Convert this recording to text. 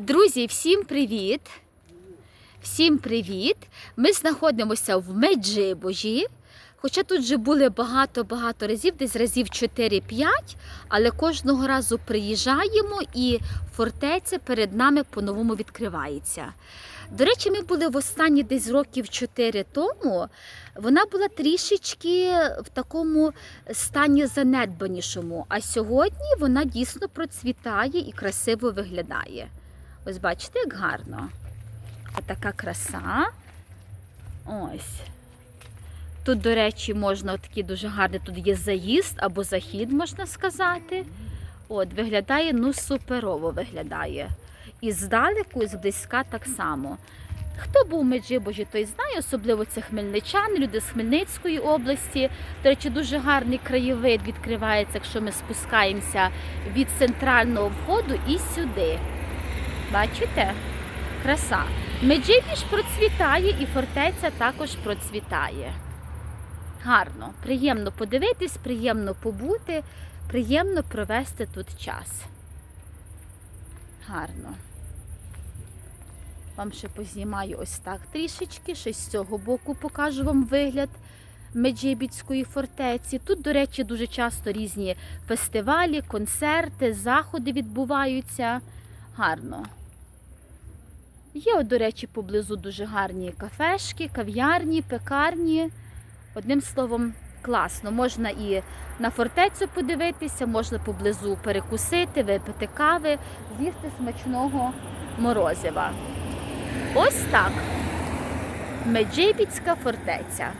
Друзі, всім привіт! Всім привіт! Ми знаходимося в Меджибожі. Хоча тут вже були багато-багато разів, десь разів 4-5, але кожного разу приїжджаємо і фортеця перед нами по-новому відкривається. До речі, ми були в останні десь років 4 тому. Вона була трішечки в такому стані занедбанішому. А сьогодні вона дійсно процвітає і красиво виглядає. Ось бачите, як гарно. Отака краса. Ось. Тут, до речі, можна такий дуже гарний, тут є заїзд або захід, можна сказати. От, виглядає, ну, суперово виглядає. І здалеку, і зблизька так само. Хто був у Меджибожі, той знає, особливо це хмельничани, люди з Хмельницької області. До речі, дуже гарний краєвид відкривається, якщо ми спускаємося від центрального входу і сюди. Бачите? Краса. Меджибіж процвітає і фортеця також процвітає. Гарно, приємно подивитись, приємно побути, приємно провести тут час. Гарно. Вам ще познімаю ось так трішечки, ще з цього боку покажу вам вигляд Меджибіцької фортеці. Тут, до речі, дуже часто різні фестивалі, концерти, заходи відбуваються. Гарно. Є, от, до речі, поблизу дуже гарні кафешки, кав'ярні, пекарні. Одним словом, класно. Можна і на фортецю подивитися, можна поблизу перекусити, випити кави, з'їсти смачного морозива. Ось так. Меджибіцька фортеця.